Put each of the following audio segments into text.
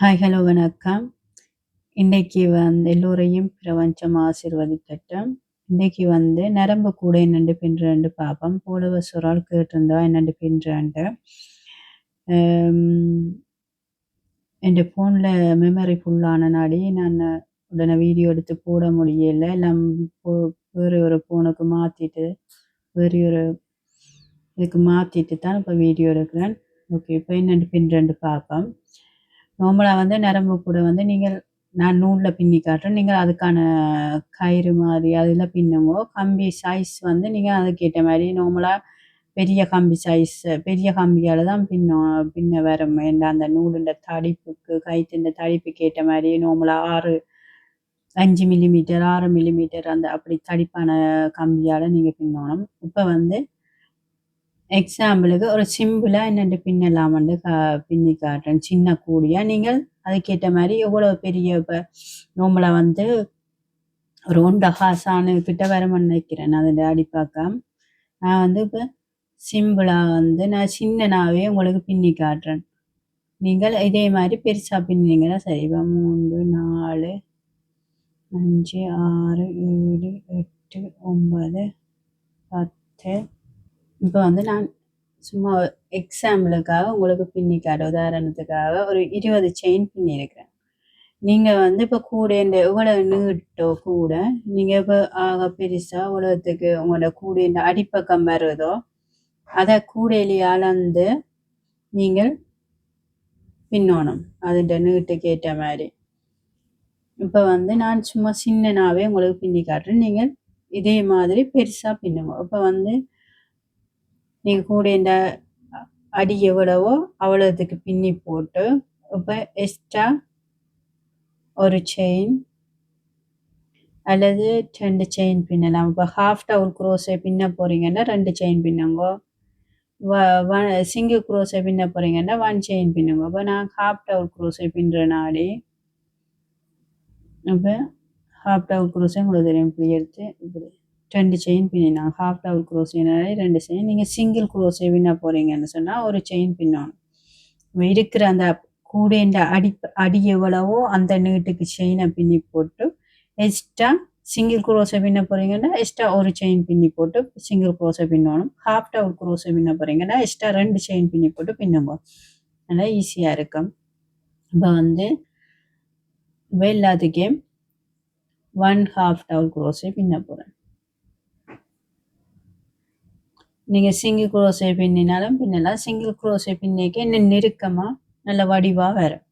Hi hello வணக்கம். இன்றைக்கி வந்து எல்லோரையும் பிரபஞ்சம் ஆசிர்வதிக்கட்டும். இன்னைக்கு வந்து நரம்பு கூட என்னண்டு பின்றாண்டு பார்ப்போம் போலவ சொரால் கேட்டிருந்தா என்னண்டு பின்றாண்டு என் ஃபோனில் மெமரி ஃபுல்லான நாடி நான் உடனே வீடியோ எடுத்து போட முடியல. எல்லாம் வேறு ஒரு ஃபோனுக்கு மாற்றிட்டு வேறு ஒரு இதுக்கு மாற்றிட்டு தான் இப்போ வீடியோ எடுக்கிறேன். ஓகே இப்போ என்னண்டு பின்றாண்டு பார்ப்போம் நார்மலாக வந்து நரம்பு கூட வந்து நீங்கள் நான் நூலில் பின்னி காட்டுறேன். நீங்கள் அதுக்கான கயிறு மாதிரி அதில் பின்னுங்கோ கம்பி சைஸ் வந்து நீங்கள் அதுக்கேற்ற மாதிரி நார்மலாக பெரிய கம்பி சைஸ் பெரிய கம்பியால் தான் பின்னும் பின்ன வரும் ஏன்னா அந்த நூலுண்ட தடிப்புக்கு கைத்தின் தடிப்புக்கு ஏற்ற மாதிரி நார்மலாக ஆறு அஞ்சு மில்லிமீட்டர் ஆறு மில்லிமீட்டர் அந்த அப்படி தடிப்பான கம்பியால் நீங்கள் பின்னணும். இப்போ வந்து எக்ஸாம்பிளுக்கு ஒரு சிம்பிளாக என்னென்று பின்னலாம் வந்து கா பின்னி காட்டுறேன் சின்ன கூடியாக நீங்கள் அதுக்கேற்ற மாதிரி எவ்வளோ பெரிய இப்போ நோம்பலை வந்து ஒரு ஒன்றரை ஹாசானு கிட்ட வரமன்னு நினைக்கிறேன். அதில் அடிப்பாக்கம் நான் வந்து இப்போ சிம்பிளாக வந்து நான் சின்னனாகவே உங்களுக்கு பின்னி காட்டுறேன். நீங்கள் இதே மாதிரி பெருசாக பின்னிங்கன்னா சரி. இப்போ மூன்று நாலு அஞ்சு ஆறு ஏழு எட்டு ஒன்பது பத்து இப்போ வந்து நான் சும்மா எக்ஸாம்பிளுக்காக உங்களுக்கு பின்னி காட்ட உதாரணத்துக்காக ஒரு இருபது செயின் பின்னியிருக்கிறேன் நீங்கள் வந்து இப்போ கூட இந்த எவ்வளோ நீட்டோ கூட நீங்கள் இப்போ ஆக பெருசாக உலகத்துக்கு உங்களோட கூட இந்த அடிப்பக்கம் வருதோ அதை கூடையிலே அளந்து நீங்கள் பின்னோணும். அதுன்ற நீட்டுக்கு ஏற்ற மாதிரி. இப்போ வந்து நான் சும்மா சின்னனாகவே உங்களுக்கு பின்னி காட்டுறேன். நீங்கள் இதே மாதிரி பெருசாக பின்னுங்க. இப்போ வந்து நீங்கள் கூட இந்த அடி எவ்வளவோ அவ்வளோத்துக்கு பின்னி போட்டு இப்போ எக்ஸ்ட்ரா ஒரு செயின் அல்லது ரெண்டு செயின் பின்னலாம். இப்போ ஹாஃப் டவுல் குரோஸை பின்ன போகிறீங்கன்னா ரெண்டு செயின் பின்னுங்கோ. சிங்கிள் குரோஸை பின்ன போகிறீங்கன்னா ஒன் செயின் பின்னுங்க. இப்போ நான் ஹாஃப் டவுல் குரோஸை பின்னுற நாடி இப்போ ஹாஃப் டவுல் குரோஸை உங்களுக்கு தெரியும். இப்படி எடுத்து இப்படி. ரெண்டு செயின் பின்னினாங்க ஹாஃப் டபுள் குரோசினாலே ரெண்டு செயின். நீங்கள் சிங்கிள் குரோஸே பின்ன போகிறீங்கன்னு சொன்னால் ஒரு செயின் பின்னணும். இருக்கிற அந்த கூடேண்ட அடி அடி எவ்வளவோ அந்த நீட்டுக்கு செயினை பின்னி போட்டு எக்ஸ்ட்ரா சிங்கிள் குரோஸை பின்ன போகிறீங்கன்னா எக்ஸ்ட்ரா ஒரு செயின் பின்னி போட்டு சிங்கிள் குரோஸை பின்னணும். ஹாஃப் டவுல் குரோஸை பின்ன போகிறீங்கன்னா எக்ஸ்ட்ரா ரெண்டு செயின் பின்னி போட்டு பின்னுங்க. நல்லா ஈஸியாக இருக்கும். இப்போ வந்து இப்போ எல்லாத்துக்கே ஒன் ஹாஃப் டவுல் குரோஸை பின்ன போகிறேன் நீங்கள் சிங்கிள் குரோசை பின்னினாலும் பின்னலாம். சிங்கிள் குரோசை பின்னிக்க இன்னும் நெருக்கமாக நல்ல வடிவாக வரும்.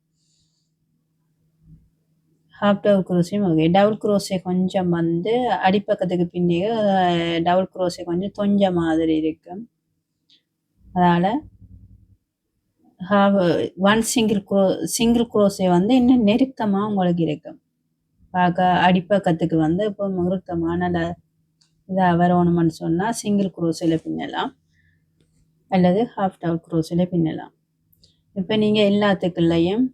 ஹாஃப் டபுள் குரோசையும் ஓகே டபுள் குரோசை கொஞ்சம் வந்து அடிப்பக்கத்துக்கு பின்னே டபுள் குரோசை கொஞ்சம் தொஞ்ச மாதிரி இருக்கும். அதனால் half one single crochet single குரோசை வந்து இன்னும் நெருக்கமாக உங்களுக்கு இருக்கும். பார்க்க அடிப்பக்கத்துக்கு வந்து இப்போ நெருக்கமாக நல்ல இதாக வரணும்னு சொன்னால் சிங்கிள் குரோஸில் பின்னலாம். அல்லது ஹாஃப் டவுல் குரோஸில் பின்னலாம். இப்போ நீங்கள் எல்லாத்துக்குள்ளேயும்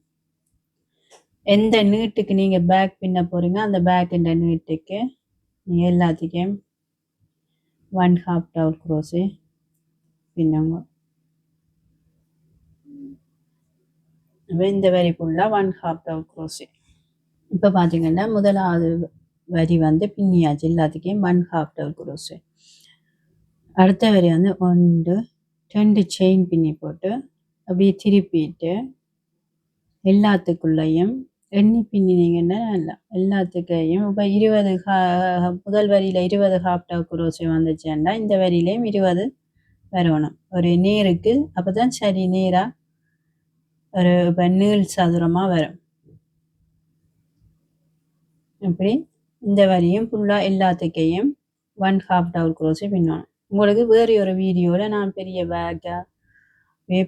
எந்த நீட்டுக்கு நீங்கள் பேக் பின்ன போகிறீங்க அந்த பேக்கின்ற நீட்டுக்கு நீங்கள் எல்லாத்துக்கும் ஒன் ஹாஃப் டவுல் குரோஸு பின்னுங்க. இந்த வரி ஃபுல்லாக ஒன் ஹாஃப் டவுல் குரோஸு இப்போ பார்த்தீங்கன்னா முதலாவது வரி வந்து பின்னியாச்சு. எல்லாத்துக்கும் ஒன் ஹாஃப் டபுள் குரோஸு அடுத்த வரி வந்து ஒன்று ரெண்டு செயின் பின்னி போட்டு அப்படியே திருப்பிட்டு எல்லாத்துக்குள்ளேயும் எண்ணி பின்னினீங்கன்னா நல்லா. எல்லாத்துக்கையும் இப்போ இருபது ஹா முதல் வரியில் இருபது ஹாஃப் டவ் குரோஸு வந்துச்சுன்னா இந்த வரியிலையும் இருபது வரணும். ஒரு நேருக்கு அப்போ தான் சரி நேராக ஒரு இப்போ நீள் சதுரமாக வரும். இப்படி இந்த வரியும் ஃபுல்லாக எல்லாத்துக்கையும் ஒன் ஹாஃப் டவுல் குரோஸை பின்னணும் உங்களுக்கு வேறு ஒரு வீடியோவில் நான் பெரிய பேக்காக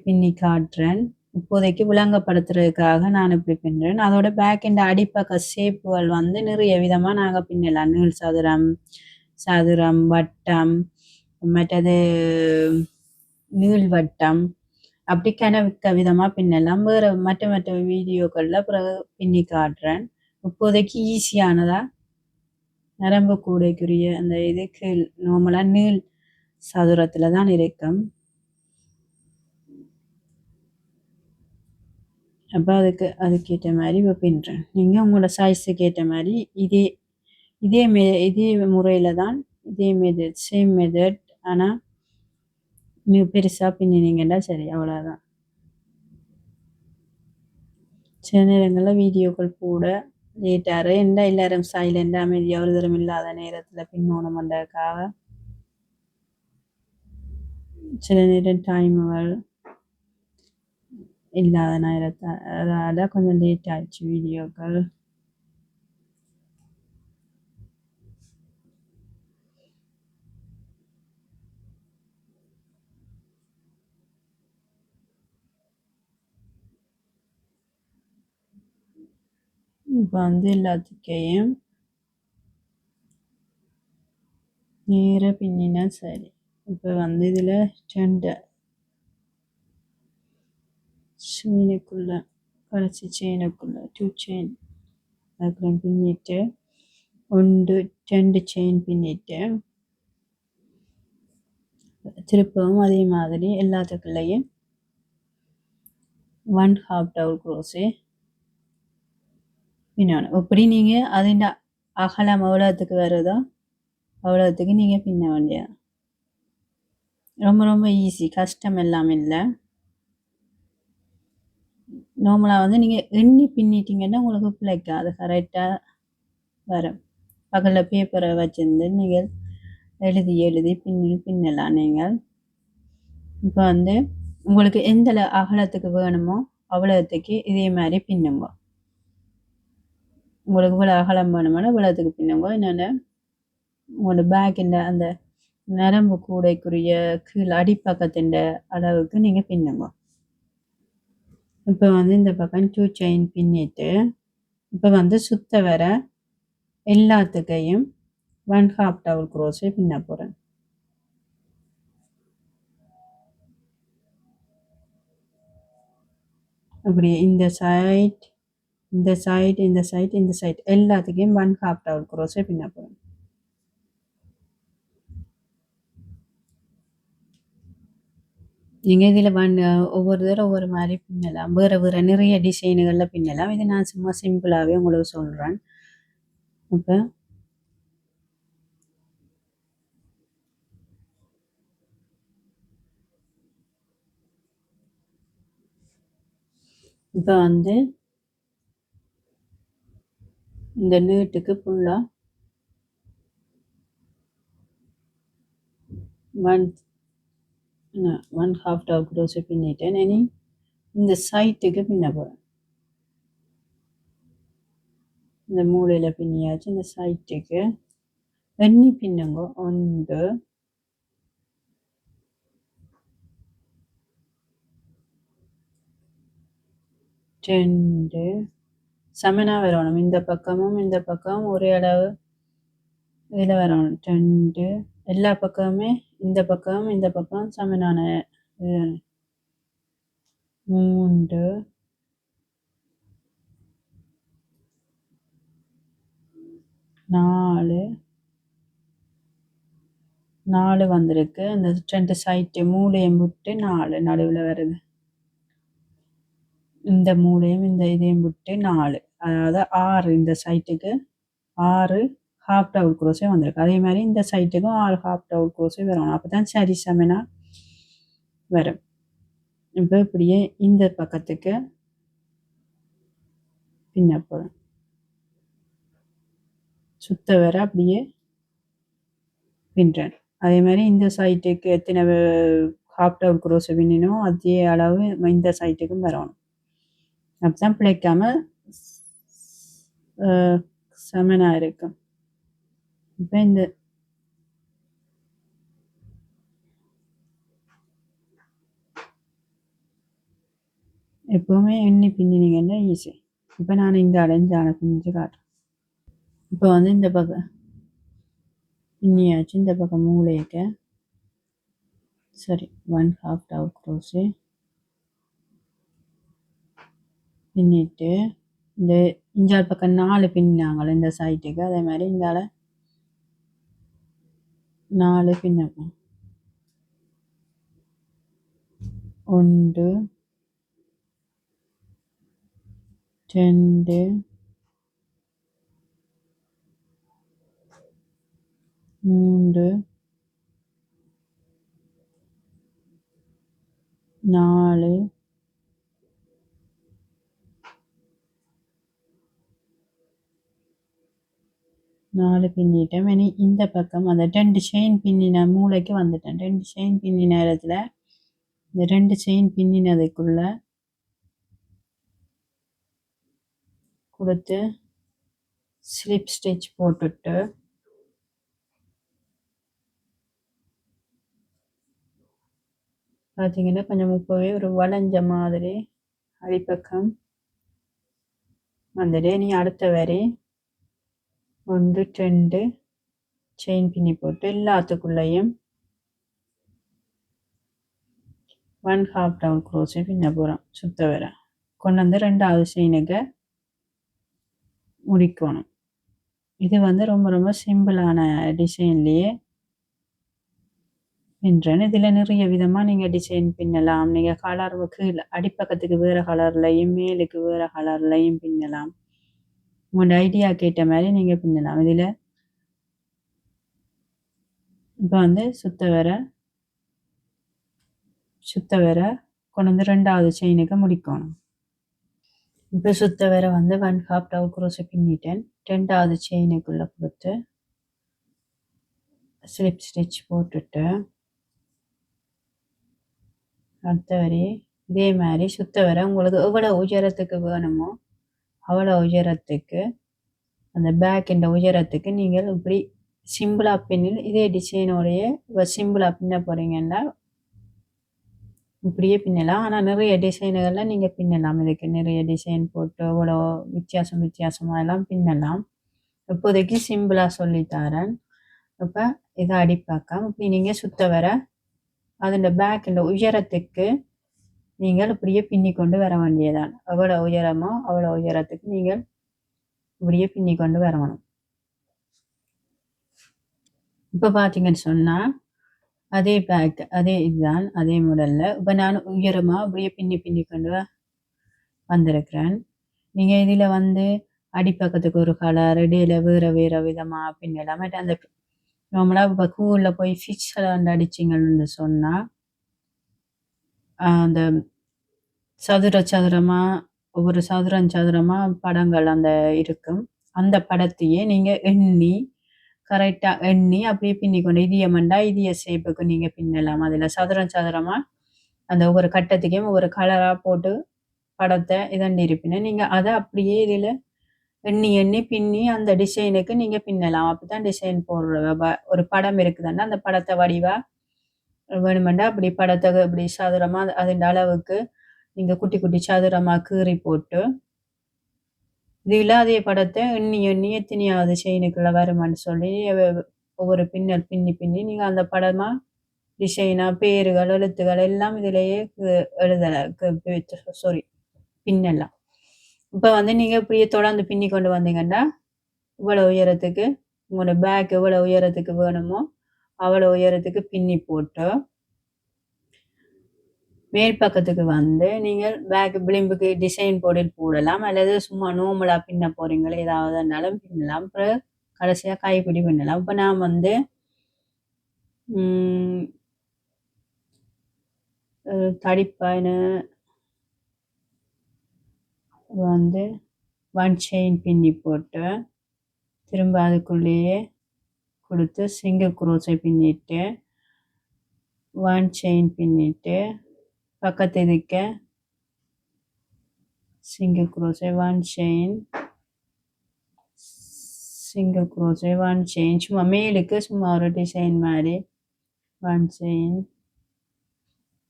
பின்னி காட்டுறேன். இப்போதைக்கு விளங்கப்படுத்துறதுக்காக நான் இப்படி பின்னுறேன். அதோட பேக் இந்த அடிப்பக்க ஷேப்புகள் வந்து நிறைய விதமாக நாங்கள் பின்னலாம். நீள் சதுரம் சதுரம் வட்டம் மற்றது நீள் வட்டம். அப்படி கனவுக்க விதமாக பின்னலாம். வேறு மற்ற மற்ற வீடியோக்களில் பிறகு பின்னி காட்டுறேன். இப்போதைக்கு ஈஸியானதாக நரம்பு கூடைக்குரிய அந்த இது கீழ் நார்மலாக நீள் சதுரத்தில் தான் இருக்கும் அப்போ அதுக்கு அதுக்கேற்ற மாதிரி இப்போ பின்னுறேன் நீங்கள் உங்களோட சைஸுக்கு ஏற்ற மாதிரி இதே இதே மெ இதே முறையில் தான் இதே மெதட் சேம் மெதட் ஆனால் நீ பெருசாக பின்னினீங்கன்னா சரி அவ்வளோதான் சில நேரங்களில் வீடியோக்கள் கூட லேட்டாக எந்த எல்லாரும் சைலண்டாக அமைதியாக ஒரு தரம் இல்லாத நேரத்தில் பின்னோணுமன்றதுக்காக சில நேரம் டைமுகள் இல்லாத நேரத்தால் கொஞ்சம் லேட் ஆயிடுச்சு வீடியோக்கள் இப்போ வந்து எல்லாத்துக்கையும் நேராக பின்னினா சரி இப்போ வந்து இதில் ரெண்டு செயினுக்குள்ள கடைசி செயினுக்குள்ள டூ செயின் அதுக்கப்புறம் பின்னிட்டு ஒன்று ரெண்டு செயின் பின்னிட்டு திருப்பவும் அதே மாதிரி எல்லாத்துக்குள்ளேயும் ஒன் ஹாஃப் டவுல் க்ரோஸே பின்னணும் இப்படி நீங்கள் அதின் அகலம் அவ்வளோத்துக்கு வருதோ அவ்வளோத்துக்கு நீங்கள் பின்ன வேண்டியது ரொம்ப ரொம்ப ஈஸி கஷ்டம் எல்லாம் இல்லை. நார்மலாக வந்து நீங்கள் எண்ணி பின்னிட்டீங்கன்னா உங்களுக்கு பிழைக்கும் அது கரெக்டாக வரும். பகலில் பேப்பரை வச்சிருந்து நீங்கள் எழுதி எழுதி பின்னி பின்னலாம் நீங்கள். இப்போ வந்து உங்களுக்கு எந்த அகலத்துக்கு வேணுமோ அவ்வளோத்துக்கு இதே மாதிரி பின்னுங்க. உங்களுக்கு இவ்வளோ அகலமான வேணுமோ இவ்வளோத்துக்கு பின்னுங்க என்னென்ன? உங்களோட பேக்கின் அந்த நரம்பு கூடைக்குரிய கீழ் அடிப்பக்கத்தின் அளவுக்கு நீங்கள் பின்னுங்க. இப்போ வந்து இந்த பக்கம் டூ செயின் பின்னிட்டு இப்போ வந்து சுத்த வர எல்லாத்துக்கையும் ஒன் ஹாஃப் டவுல் க்ரோஸே பின்ன போகிறேன் அப்படி இந்த சைட் இந்த சைட் இந்த சைட் இந்த சைட் எல்லாத்துக்கும் ஒன் ஹாஃப் டவுல் க்ரோஸே பின்ன போகிறோம் நீங்கள் இதில் வன் ஒவ்வொரு தடவை ஒவ்வொரு மாதிரி பின்னலாம். வேறு வேறு நிறைய டிசைனுகளில் பின்னலாம். இது நான் சும்மா சிம்பிளாகவே உங்களுக்கு சொல்கிறேன் இப்போ இப்போ வந்து இந்த நீட்டுக்கு ஃபுல்லாக ஒன் ஒன் ஹாஃப் டாப் க்ரோஸை பின்னிட்டேன். இனி இந்த சைட்டுக்கு பின்ன போகிறேன் இந்த மூளையில் பின்னியாச்சு இந்த சைட்டுக்கு எண்ணி பின்னுங்க ஒன்று. ரெண்டு. சமனாக வரணும். இந்த பக்கமும் இந்த பக்கமும் ஒரே அளவு இதில் வரணும். ரெண்டு. எல்லா பக்கமுமே இந்த பக்கமும் இந்த பக்கம் சமனான மூன்று. நாலு. நாலு வந்திருக்கு. அந்த ரெண்டு சைட்டு மூளையை விட்டு நாலு நடுவில் வருது. இந்த மூளையும் இந்த இதையும் விட்டு நாலு. அதாவது ஆறு இந்த சைட்டுக்கு ஆறு ஹாஃப் டவுல் குரோஸே வந்திருக்கு. அதே மாதிரி இந்த சைட்டுக்கும் ஆறு ஹாஃப் டவுல் குரோஸே வரணும் அப்போ தான் சரி சமனா வரும். இப்போ இப்படியே இந்த பக்கத்துக்கு பின்ன சுத்த வர அப்படியே பின்றேன். அதே மாதிரி இந்த சைட்டுக்கு எத்தனை ஹாஃப் டவுல் குரோஸை பின்னினோ அதே அளவு இந்த சைட்டுக்கும் வரணும் அப்போ பிழைக்காம சமனாக இருக்கும் இப்போ இந்த எப்போவுமே எண்ணி பின்னினீங்கன்னா ஈஸி இப்போ நான் இந்த அடைஞ்சான பிஞ்சு காட்டுறேன் இப்போ வந்து இந்த பக்கம் பின்னியாச்சு இந்த பக்கம் மூளையக்க சரி ஒன் ஹாஃப் டவுட் க்ரோஸு பின்னிட்டு இந்த இஞ்சால் பக்கம் நாலு பின்னாங்களே இந்த சைட்டுக்கு அதே மாதிரி இந்தால நாலு பின்னப்போம் ஒன்று ரெண்டு மூன்று நாலு நாலு பின்னிட்டேன். இனி இந்த பக்கம் அந்த ரெண்டு செயின் பின்னின மூளைக்கு வந்துட்டேன். ரெண்டு செயின் பின்னின நேரத்தில் இந்த ரெண்டு செயின் பின்னினதுக்குள்ள கொடுத்து ஸ்லிப் ஸ்டிச் போட்டுட்டு பார்த்தீங்கன்னா கொஞ்சம் இப்போவே ஒரு வளைஞ்ச மாதிரி அடிப்பக்கம் வந்துடு. நீ அடுத்த வரி. ஒன்று ரெண்டு செயின் பின்னி போட்டு எல்லாத்துக்குள்ளேயும் ஒன் ஹாஃப் டவுன் க்ரோஸை பின்ன போகிறோம் சுத்த வர கொண்டு வந்து ரெண்டாவது செயினுக்கு முடிக்கணும். இது வந்து ரொம்ப ரொம்ப சிம்பிளான டிசைன்லேயே பின்றேன் இதில் நிறைய விதமாக நீங்கள் டிசைன் பின்னலாம். நீங்கள் கலர் கீழே அடிப்பக்கத்துக்கு வேறு கலர்லையும் மேலுக்கு வேறு கலர்லையும் பின்னலாம். உங்களோட ஐடியா கேட்ட மாதிரி நீங்கள் பின்னலாம். இதில் இப்போ வந்து சுத்த வர சுத்த வர கொண்டு வந்து ரெண்டாவது செயினுக்கு முடிக்கணும். இப்போ சுத்த வர வந்து ஒன் ஹாஃப் டவு குரோஸை பின்னிட்டேன். ரெண்டாவது செயினுக்குள்ளே கொடுத்து ஸ்லிப் ஸ்டிச் போட்டுட்டு அடுத்த வரி இதே மாதிரி சுத்த வர உங்களுக்கு எவ்வளோ உயரத்துக்கு வேணுமோ அவ்வளோ உயரத்துக்கு அந்த பேக்கின்ற உயரத்துக்கு நீங்கள் இப்படி சிம்பிளாக பின்னில் இதே டிசைனோடைய சிம்பிளாக பின்ன போகிறீங்கன்னா இப்படியே பின்னலாம். ஆனால் நிறைய டிசைனுகளில் நீங்கள் பின்னலாம். இதுக்கு நிறைய டிசைன் போட்டு இவ்வளோ வித்தியாசம் வித்தியாசமாக எல்லாம் பின்னலாம். இப்போதைக்கு சிம்பிளாக சொல்லித்தரேன். இப்போ இதை அடிப்பாக்கம். இப்படி நீங்கள் சுத்த வர அதோட பேக்கின்ற உயரத்துக்கு நீங்கள் இப்படியே பின்னி கொண்டு வர வேண்டியதான் எவ்வளோ உயரமோ அவ்வளோ உயரத்துக்கு நீங்கள் இப்படியே பின்னி கொண்டு வரணும் இப்போ பார்த்தீங்கன்னு சொன்னால் அதே பேக் அதே இதுதான் அதே முடலில் இப்போ நான் உயரமாக அப்படியே பின்னி பின்னி கொண்டு வந்திருக்கிறேன். நீங்கள் இதில் வந்து அடிப்பக்கத்துக்கு ஒரு கலர் இடையில வேறு வேறு விதமாக பின்னலாம் அந்த நார்மலாக இப்போ கூலில் போய் ஃபிஷ் கலர் அடிச்சிங்கன்னு சொன்னால் அந்த சதுர சதுரமாக ஒவ்வொரு சதுரம் சதுரமாக படங்கள் அந்த இருக்கும். அந்த படத்தையே நீங்கள் எண்ணி கரெக்டாக எண்ணி அப்படியே பின்னி கொண்டு இதியமண்டா இதிய ஷேப்புக்கு நீங்கள் பின்னலாம். அதில் சதுரம் சதுரமாக அந்த ஒவ்வொரு கட்டத்துக்கே ஒவ்வொரு கலராக போட்டு படத்தை இதண்டி இருப்பினா நீங்கள் அதை அப்படியே இதில் எண்ணி எண்ணி பின்னி அந்த டிசைனுக்கு நீங்கள் பின்னலாம். அப்படி தான் டிசைன் போடுற ஒரு படம் இருக்குதுன்னா அந்த படத்தை வடிவாக வேணுமெண்டா அப்படி படத்தை இப்படி சதுரமாக அதன் அளவுக்கு நீங்கள் குட்டி குட்டி சதுரமாக கீறி போட்டு இது இல்லாத படத்தை எண்ணி எண்ணி எத்தனையாவது செயினுக்குள்ள வருமானு சொல்லி ஒவ்வொரு பின்னல் பின்னி பின்னி நீங்கள் அந்த படமாக டிசைனாக பேருகள் எழுத்துக்கள் எல்லாம் இதிலேயே எழுதலை சாரி பின்னலாம் இப்போ வந்து நீங்கள் இப்படியே தொடர்ந்து பின்னி கொண்டு வந்தீங்கன்னா இவ்வளோ உயரத்துக்கு உங்களோட பேக் எவ்வளோ உயரத்துக்கு வேணுமோ அவ்வளோ உயரத்துக்கு பின்னி போட்டு மேல் பக்கத்துக்கு வந்து நீங்கள் பேக் விளிம்புக்கு டிசைன் போட்டு போடலாம். அல்லது சும்மா நோமலாக பின்ன போகிறீங்களோ ஏதாவதுனாலும் பின்னலாம். அப்புறம் கடைசியாக கைப்பிடி பின்னலாம். இப்போ நான் வந்து தடிப்பான வந்து ஒன் செயின் பின்னி போட்டு திரும்ப அதுக்குள்ளேயே கொடுத்து சிங்கிள் குரோச்சை பின்னிட்டு ஒன் செயின் பின்னிட்டு பக்கத்து இதுக்க சிங்கிள் குரோச்சை ஒன் செயின் சிங்கிள் குரோச்சை ஒன் செயின் சும்மா மேலுக்கு சும்மா ஒரு டிசைன் மாதிரி ஒன் செயின்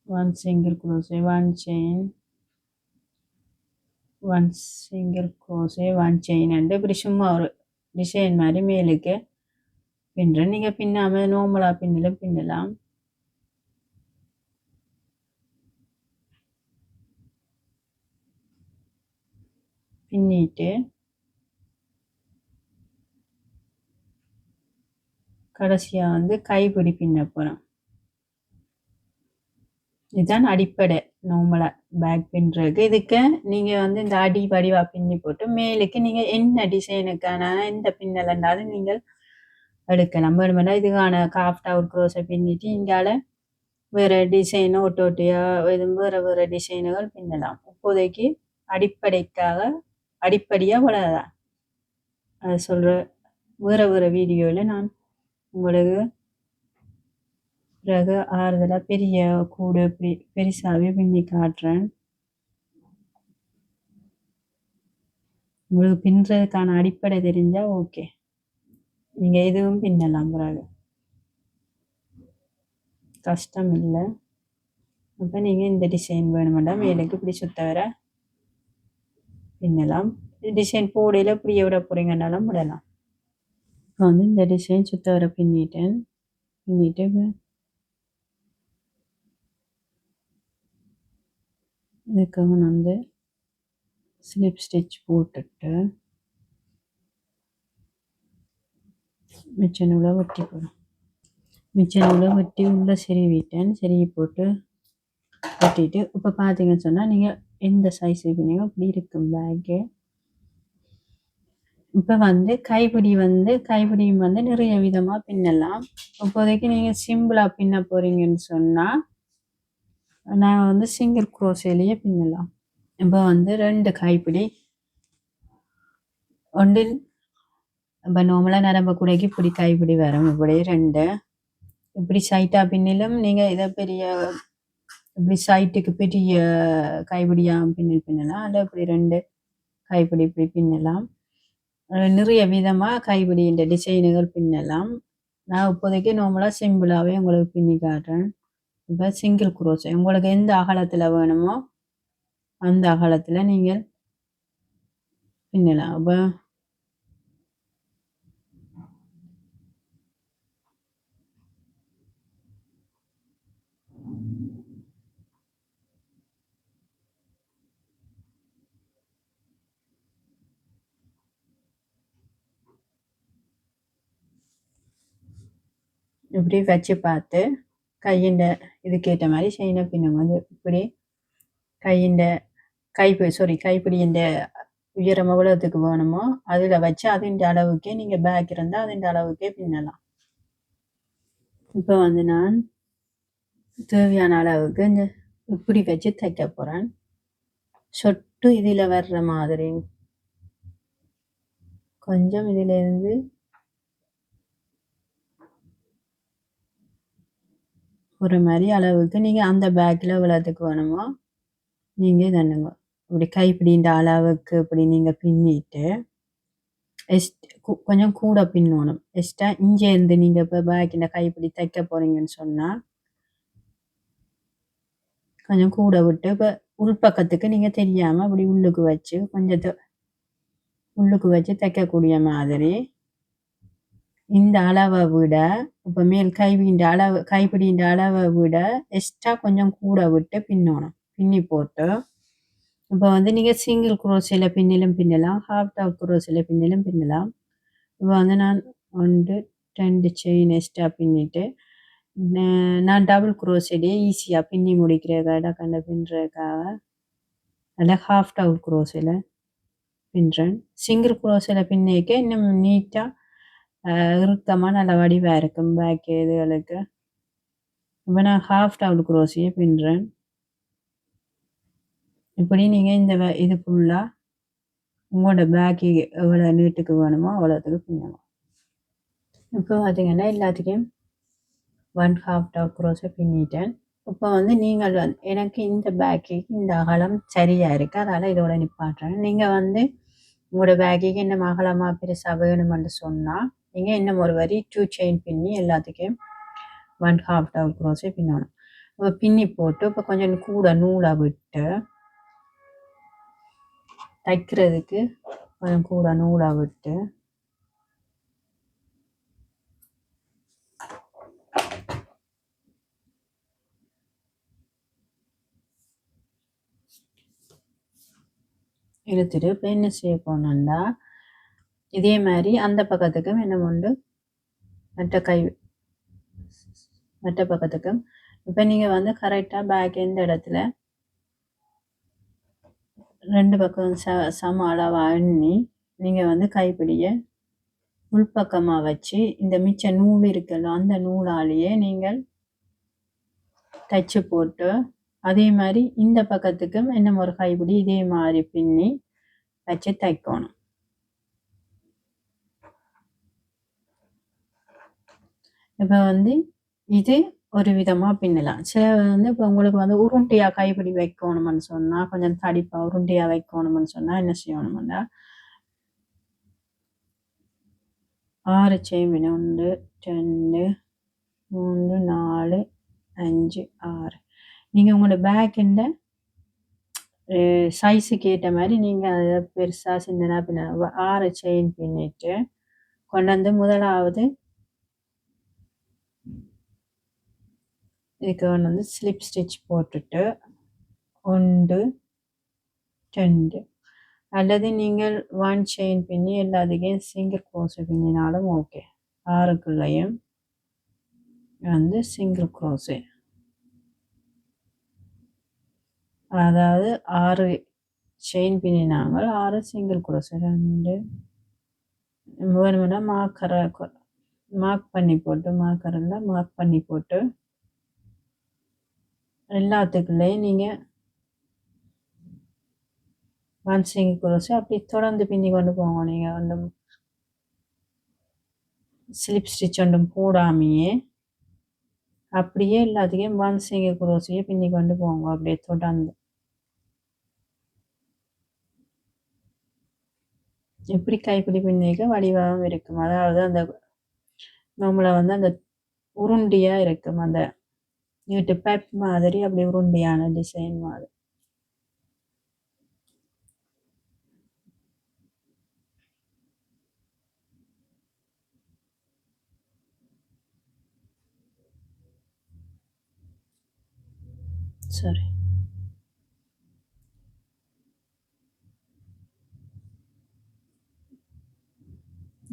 ஒன் சிங்கிள் குரோச்சை ஒன் செயின் ஒன் சிங்கிள் குரோச்சை ஒன் செயின் அண்டு இப்படி சும்மா ஒரு டிசைன் மாதிரி மேலுக்கு பின்னர் நீங்கள் பின்னாமல் நார்மலாக பின்னலும் பின்னலாம். பின்னிட்டு. கடைசியாக வந்து கைப்பிடி பின்ன போகிறோம் இதுதான் அடிப்படை நார்மலாக பேக் பின்னுறதுக்கு இதுக்கு நீங்கள் வந்து இந்த அடி வடிவாக பின்னி போட்டு மேலுக்கு நீங்கள் என்ன டிசைனுக்கான எந்த பின்னலண்டாலும் நீங்கள் எடுக்கலாம். வேணுமெண்டா இதுக்கான காஃப்டா ஒரு க்ரோஸை பின்னிட்டு இங்கால வேறு டிசைனோ ஒட்டு ஒட்டியா இது வேறு வேறு டிசைனுகள் பின்னலாம். இப்போதைக்கு அடிப்படைக்காக அடிப்படையாக வளரலாம். அதை சொல்கிற வேறு வேறு வீடியோவில் நான் உங்களுக்கு பிறகு ஆறுதலாக பெரிய கூடு இப்படி பெருசாகவே பின்னி காட்டுறேன். உங்களுக்கு பின்னுறதுக்கான அடிப்படை தெரிஞ்சால் ஓகே நீங்கள் எதுவும் பின்னலாம் பிறகு. கஷ்டம் இல்லை அப்போ நீங்கள் இந்த டிசைன் வேணுமெண்டா மேலுக்கு இப்படி சுத்த வர பின்னலாம். டிசைன் போடையில் இப்படி விட போகிறீங்கன்னாலும் விடலாம். இப்போ வந்து இந்த டிசைன் சுத்த வர பின்னிட்டேன். பின்னிட்டு இதுக்காக நான் வந்து ஸ்லிப் ஸ்டிச் போட்டுட்டு மிச்ச நூலை வெட்டி போடும் மிச்ச நூலை வெட்டி உள்ளே செருவிட்டேன். செருவி போட்டு வெட்டிட்டு இப்போ பார்த்தீங்கன்னு சொன்னால் நீங்கள் எந்த சைஸ் இருக்கீங்க இப்படி இருக்கும் பேக்கு இப்போ வந்து கைப்பிடி வந்து கைப்பிடியும் வந்து நிறைய விதமாக பின்னலாம். இப்போதைக்கு நீங்கள் சிம்பிளாக பின்ன போகிறீங்கன்னு சொன்னால் நான் வந்து சிங்கிள் குரோசேலேயே பின்னலாம். இப்போ வந்து ரெண்டு கைப்பிடி ஒன்றில் இப்போ நார்மலாக நரம்ப கூடைக்கு இப்படி கைப்பிடி வரும் இப்படி ரெண்டு. இப்படி சைட்டாக பின்னிலும் நீங்கள் இதை பெரிய இப்படி சைட்டுக்கு பெரிய கைப்பிடியாக பின்னல் பின்னலாம் அதை இப்படி ரெண்டு கைப்பிடி இப்படி பின்னலாம். நிறைய விதமாக கைப்பிடி இந்த டிசைனுகள் பின்னலாம். நான் இப்போதைக்கு நார்மலாக சிம்பிளாகவே உங்களுக்கு பின்னி காட்டுறேன். இப்போ சிங்கிள் குரோஸ் உங்களுக்கு எந்த அகலத்தில் வேணுமோ அந்த அகலத்தில் நீங்கள் பின்னலாம். இப்போ இப்படி வச்சு பார்த்து கையின் இதுக்கேற்ற மாதிரி செய்யணும் பின்ன வந்து இப்படி கையின் கைப்பி சாரி கைப்பிடியின் உயரம் எவ்வளோத்துக்கு வேணுமோ அதில் வச்சு அதின் அளவுக்கே நீங்கள் பேக் இருந்தால் அதன் அளவுக்கே பின்னலாம். இப்போ வந்து நான் தேவையான அளவுக்கு இந்த இப்படி வச்சு தைக்க போகிறேன் சொட்டு இதில் வர்ற மாதிரி கொஞ்சம் இதிலேருந்து ஒரு மாதிரி அளவுக்கு நீங்கள் அந்த பேக்கில் இவ்வளோத்துக்கு வேணுமோ நீங்கள் தண்ணுங்க இப்படி கைப்பிடின்ற அளவுக்கு இப்படி நீங்கள் பின்னிட்டு எஸ்ட் கொஞ்சம் கூட பின்னணும். எக்ஸ்ட்ரா இங்கேருந்து நீங்கள் இப்போ பேக்கில் கைப்பிடி தைக்க போகிறீங்கன்னு சொன்னால் கொஞ்சம் கூட விட்டு இப்போ உள்பக்கத்துக்கு நீங்கள் தெரியாமல் இப்படி உள்ளுக்கு வச்சு கொஞ்சத்தை உள்ளுக்கு வச்சு தைக்கக்கூடிய மாதிரி இந்த அளவை விட இப்போ மேல் கைவின்ற அளவு கைப்பிடின்ற அளவை விட எக்ஸ்ட்ரா கொஞ்சம் கூட விட்டு பின்னணும். பின்னி போட்டு இப்போ வந்து நீங்கள் சிங்கிள் குரோசியில் பின்னிலும் பின்னலாம் ஹாஃப் டாப் குரோசியில் பின்னிலும் பின்னலாம். இப்போ வந்து நான் ஒன்று ரெண்டு செயின் எக்ஸ்ட்ரா பின்னிட்டு நான் டபுள் குரோசிலேயே ஈஸியாக பின்னி முடிக்கிறதுக்காக கண்ட பின்னுறதுக்காக அதில் ஹாஃப் டபுள் குரோசியில் பின்னுறேன் சிங்கிள் குரோசியில் பின்னிக்க இன்னும் நீட்டாக இறுக்கமாக நல்ல வடிவாக இருக்கும். பேக் இதுகளுக்கு. இப்போ நான் ஹாஃப் டவுல் குரோசியை பின்னுறேன் இப்படி நீங்கள் இந்த இது ஃபுல்லாக உங்களோட பேக்கு எவ்வளோ நீட்டுக்கு வேணுமோ அவ்வளோத்துக்கு பின்னணும் இப்போ பார்த்திங்கன்னா எல்லாத்துக்கும் ஒன் ஹாஃப் டவுல் குரோஸை பின்னிட்டேன். இப்போ வந்து நீங்கள் வந்து எனக்கு இந்த பேக்கிக்கு இந்த அகலம் சரியாக இருக்குது அதனால் இதோட நிப்பாட்டுறேன். நீங்கள் வந்து உங்களோட பேக்கிக்கு என்ன அகலமாக பெருசாக வேணுமென்று சொன்னால் நீங்கள் இன்னும் ஒரு வரி டூ செயின் பின்னி எல்லாத்துக்கும் ஒன் ஹாஃப் டபுள் க்ரோஸே பின்னணும். இப்போ பின்னி போட்டு இப்போ கொஞ்சம் கூட நூலை விட்டு தைக்கிறதுக்கு கொஞ்சம் கூட நூலை விட்டு இழுத்துட்டு இப்போ என்ன செய்ய போனோம்னா இதே மாதிரி அந்த பக்கத்துக்கும் என்ன உண்டு? மற்ற கை மற்ற பக்கத்துக்கும். இப்போ நீங்கள் வந்து கரெக்டாக பேக் எந்த இடத்துல ரெண்டு பக்கம் ச சம அளவாக எண்ணி நீங்கள் வந்து கைப்பிடியை உள்பக்கமாக வச்சு இந்த மிச்ச நூல் இருக்குல்ல அந்த நூலாலேயே நீங்கள் தைச்சு போட்டு அதே மாதிரி இந்த பக்கத்துக்கும் என்ன ஒரு கைப்பிடி இதே மாதிரி பின்னி வச்சு தைக்கணும். இப்போ வந்து இது ஒரு விதமாக பின்னலாம். சில வந்து இப்போ உங்களுக்கு வந்து உருண்டையாக கைப்பிடி வைக்கணும்னு சொன்னால் கொஞ்சம் தடிப்பாக உருண்டையாக வைக்கணும்னு சொன்னால் என்ன செய்யணும்னா ஆறு செயின் ஒன்று ரெண்டு மூணு நாலு அஞ்சு ஆறு. நீங்கள் உங்களோட பேக்கிண்ட சைஸுக்கு ஏற்ற மாதிரி நீங்கள் அதை பெருசாக சிந்தனா பின்ன ஆறு செயின் பின்னிட்டு கொண்டாந்து முதலாவது இதுக்கு வந்து ஸ்லிப் ஸ்டிச் போட்டுட்டு ஒன்று ரெண்டு. அல்லது நீங்கள் ஒன் செயின் பின்னி எல்லாத்துக்கும் சிங்கிள் க்ரோஸ் பின்னினாலும் ஓகே ஆறுக்குள்ளேயும் வந்து சிங்கிள் க்ரோஸு அதாவது ஆறு செயின் பின்னினாங்கள் ஆறு சிங்கிள் க்ரோஸ் ரெண்டு. வேணுமென்னா மார்க்கரை மார்க் பண்ணி போட்டு மார்க்கரில் மார்க் பண்ணி போட்டு எல்லாத்துக்குள்ளேயும் நீங்கள் மனசிங்க குறைச்சி அப்படி தொடர்ந்து பின்னி கொண்டு போங்க. நீங்கள் வந்து ஸ்லிப் ஸ்டிச் ஒன்றும் போடாமையே அப்படியே எல்லாத்துக்கும் மனசிங்க குறைச்சியே பின்னி கொண்டு போங்க. அப்படியே தொடர்ந்து. எப்படி கைப்பிடி பின்னிக்க வடிவாகவும் இருக்கும். அதாவது அந்த நம்மளை வந்து அந்த உருண்டியாக இருக்கும். அந்த நீட்டு பேப் மாதிரி அப்படி உருண்டையான டிசைன் மாதிரி. சாரி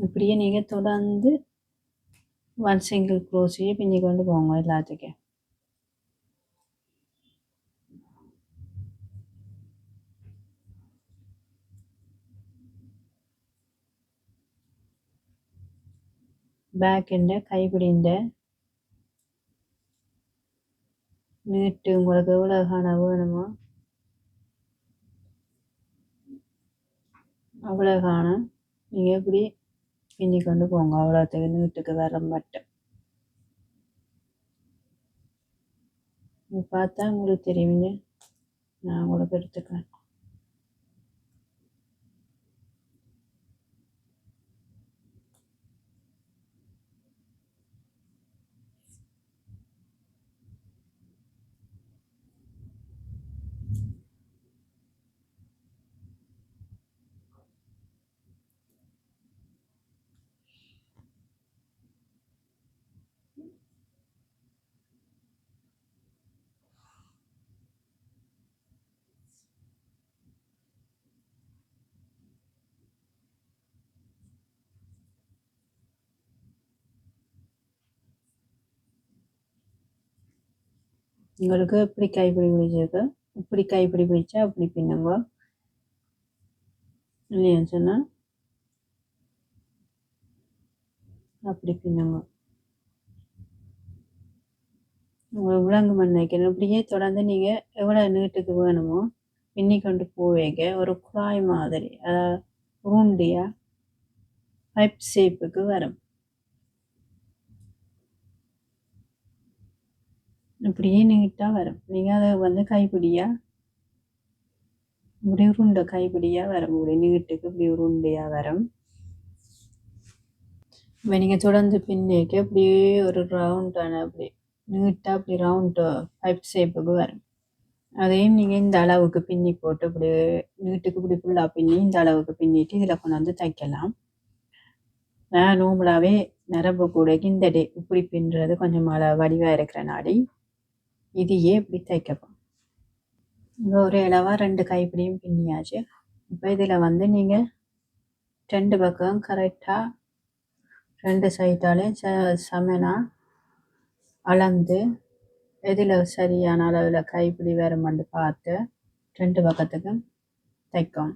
இப்படியே நீங்கள் தொடர்ந்து ஒன் சிங்கிள் க்ரோஸையே பின்னி கொண்டு போங்க எல்லாத்துக்கும். ബാക്കിൻ്റെ കൈപിടിൻ്റെ நீட்டு உங்களுக்கு எவ்வளோ காண வேணுமோ அவ்வளோ காணும் நீங்கள் எப்படி பின்னி கொண்டு போங்க அவ்வளோத்துக்கு நீட்டுக்கு வர மட்டும் பார்த்தா உங்களுக்கு தெரியுங்க நான் உங்களுக்கு எடுத்துக்கிறேன் உங்களுக்கு இப்படி கைப்பிடி பிடிச்சிருக்கு? இப்படி கைப்பிடி பிடிச்சா அப்படி பின்னுங்க. இல்லையான்னு சொன்னால் அப்படி பின்னுங்க. உங்களுக்கு விலங்கு மண் வைக்கணும். இப்படியே தொடர்ந்து நீங்கள் எவ்வளோ நீட்டுக்கு வேணுமோ பின்னி கொண்டு போவீங்க. ஒரு குழாய் மாதிரி அதாவது உருண்டியாக பைப் ஷேப்புக்கு வரும். இப்படியே நீட்டாக வரும். நீங்கள் அதை வந்து கைப்பிடியாக இப்படி உருண்டை கைப்பிடியாக வரும். இப்படி நீட்டுக்கு இப்படி உருண்டையாக வரும். இப்போ நீங்கள் தொடர்ந்து பின்னேக்கு அப்படியே ஒரு ரவுண்டான அப்படி நீட்டாக அப்படி ரவுண்டு பைப் ஷேப்புக்கு வரும். அதையும் நீங்கள் இந்த அளவுக்கு பின்னி போட்டு இப்படி நீட்டுக்கு இப்படி ஃபுல்லாக பின்னி இந்த அளவுக்கு பின்னிட்டு இதில் கொண்டு வந்து தைக்கலாம். நான் நோம்பலாகவே நரம்பு கூடைக்கு இந்த டே இப்படி பின்னுறது கொஞ்சம் மழை வடிவாக இருக்கிற நாடி இதையே இப்படி தைக்கப்போம். இப்போ ஒரு இளவாக ரெண்டு கைப்பிடியும் பின்னியாச்சு. இப்போ இதில் வந்து நீங்கள் ரெண்டு பக்கம் கரெக்டாக ரெண்டு சைட்டாலையும் ச சமனாக அளந்து எதில் சரியான அளவில் கைப்பிடி வருமான்னு பார்த்து ரெண்டு பக்கத்துக்கும் தைக்கும்.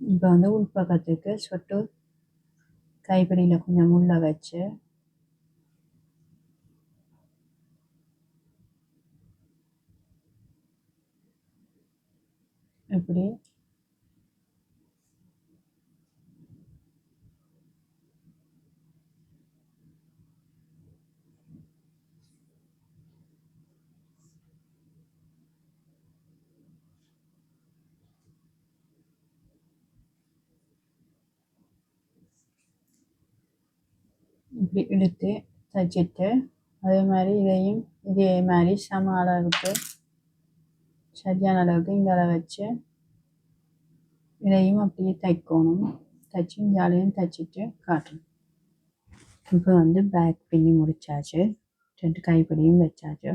இப்போ வந்து உள்பக்கத்துக்கு சொட்டு கைப்பிடியில் கொஞ்சம் முள்ள வச்சு இப்படி இப்படி இழுத்து தைச்சிட்டு அதே மாதிரி இதையும் இதே மாதிரி சம அளவுக்கு சரியான அளவுக்கு இந்த அளவு வச்சு இதையும் அப்படியே தைக்கணும். தைச்சி ஜாலியும் தைச்சிட்டு காட்டணும். இப்போ வந்து பேக் பின்னி முடிச்சாச்சு. ரெண்டு கைப்பிடியும் வச்சாச்சு.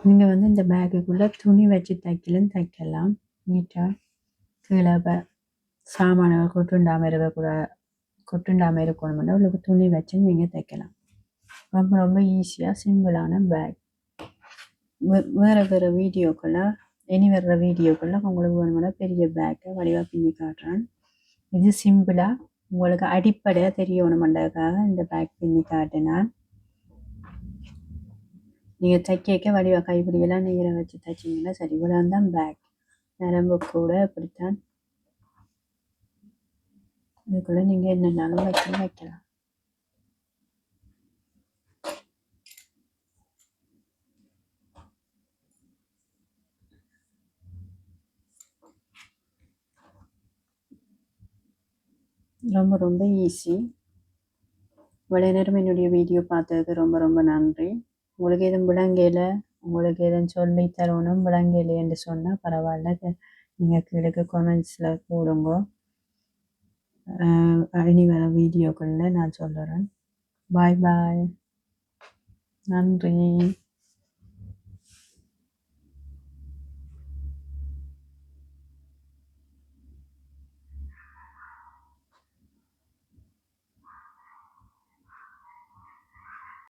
நீங்கள் வந்து இந்த பேக்குக்குள்ளே துணி வச்சு தைக்கலும் தைக்கலாம். நீட்டாக கீழே சாமான கொட்டுண்டாமல் இருக்கக்கூடாது கொட்டுண்டாமல் இருக்கணும்னா உங்களுக்கு துணி வச்சு நீங்கள் தைக்கலாம். ரொம்ப ரொம்ப ஈஸியாக சிம்பிளான பேக் வேறு வேறு வீடியோக்களை இனி வர்ற வீடியோக்களில் உங்களுக்கு வேணுமென பெரிய பேக்கை வடிவாக பின்னி காட்டுறேன். இது சிம்பிளாக உங்களுக்கு அடிப்படையாக தெரியணுமென்றதுக்காக இந்த பேக் பின்னி காட்டினான். நீங்கள் தைக்க வடிவாக கைப்பிடியெல்லாம் நீரை வச்சு தைச்சிங்கன்னா சரி இவ்வளோ தான் பேக் நரம்பு கூட அப்படித்தான் இதுக்குள்ளே நீங்கள் என்னென்னாலும் வச்சு வைக்கலாம் ரொம்ப ரொம்ப ஈஸி இவ்வளோ நேரம் என்னுடைய வீடியோ பார்த்ததுக்கு ரொம்ப ரொம்ப நன்றி. உங்களுக்கு எதுவும் விளங்கையில் உங்களுக்கு எதுவும் சொல்லி தரணும்? விளங்கையில் என்று சொன்னால் பரவாயில்ல. நீங்கள் கீழே கமெண்ட்ஸில் போடுங்க. இனி வர வீடியோக்களில் நான் சொல்லுறேன் பாய் பாய் நன்றி.